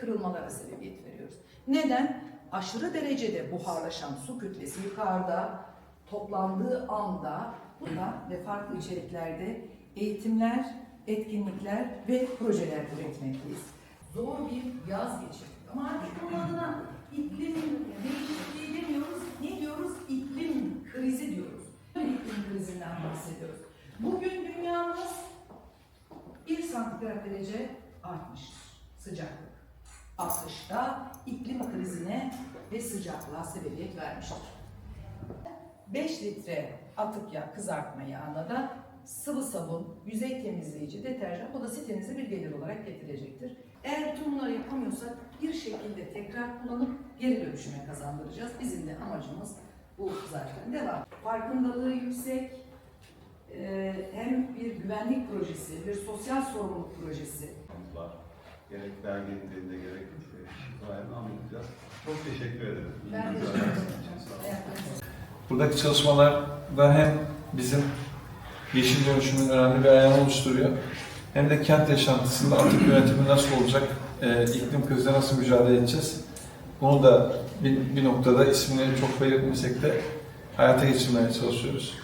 kırılmalara sebebiyet veriyoruz. Neden? Aşırı derecede buharlaşan su kütlesi yukarıda toplandığı anda burada ve farklı içeriklerde eğitimler, etkinlikler ve projeler üretmekteyiz. Zor bir yaz geçirdik ama artık bunun adına iklim değişikliği demiyoruz. Ne diyoruz? İklim krizi diyoruz. İklim krizinden bahsediyoruz. Bugün dünyamız 1 santigrat derece artmıştır sıcaklık. Artışta iklim krizine ve sıcaklığa sebebiyet vermiştir. 5 litre atık yağ kızartma yağına da sıvı sabun, yüzey temizleyici, deterjan o da sitemize bir gelir olarak getirecektir. Eğer bütün bunları yapamıyorsak bir şekilde tekrar kullanıp geri dönüşüme kazandıracağız. Bizim de amacımız bu zaten devam. Farkındalığı yüksek, e, hem bir güvenlik projesi, bir sosyal sorumluluk projesi, var. Gerek belge niteliğinde gerek e, şifayen anlatacağız. Çok teşekkür ederim. Ben teşekkür ederim. Buradaki çalışmalarda hem bizim yeşil dönüşümün önemli bir ayağını oluşturuyor, hem de kent yaşantısında atık yönetimi nasıl olacak, e, iklim krizine nasıl mücadele edeceğiz. Bunu da bir, bir noktada ismini çok belirtmesek de hayata geçirmeye çalışıyoruz.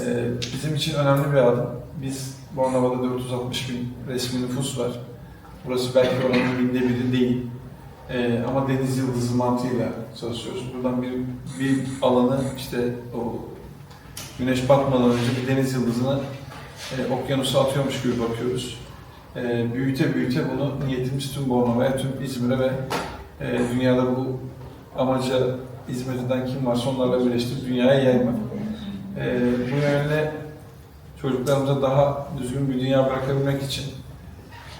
E, bizim için önemli bir adım. Biz Bornova'da 460 bin resmi nüfus var. Burası belki oranın binde biri değil. Ee, ama deniz yıldızı mantığıyla çalışıyoruz. Buradan bir, bir alanı işte o güneş batmadan önce bir deniz yıldızını e, okyanusa atıyormuş gibi bakıyoruz. E, büyüte büyüte bunu niyetimiz tüm Bornova'ya, tüm İzmir'e ve e, dünyada bu amaca hizmet kim varsa onlarla birleştirip dünyaya yaymak. E, bu yönde çocuklarımıza daha düzgün bir dünya bırakabilmek için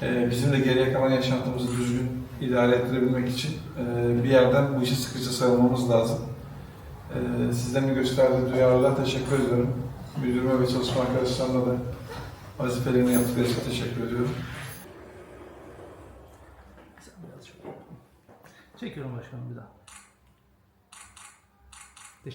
e, bizim de geriye kalan yaşantımızı düzgün idare ettirebilmek için e, bir yerden bu işi sıkıca sarılmamız lazım. E, sizlerin gösterdiği duyarlılığa teşekkür ediyorum. Müdürüme ve çalışma arkadaşlarına da vazifelerini yaptıkları için teşekkür ediyorum. Çekiyorum başkanım bir daha.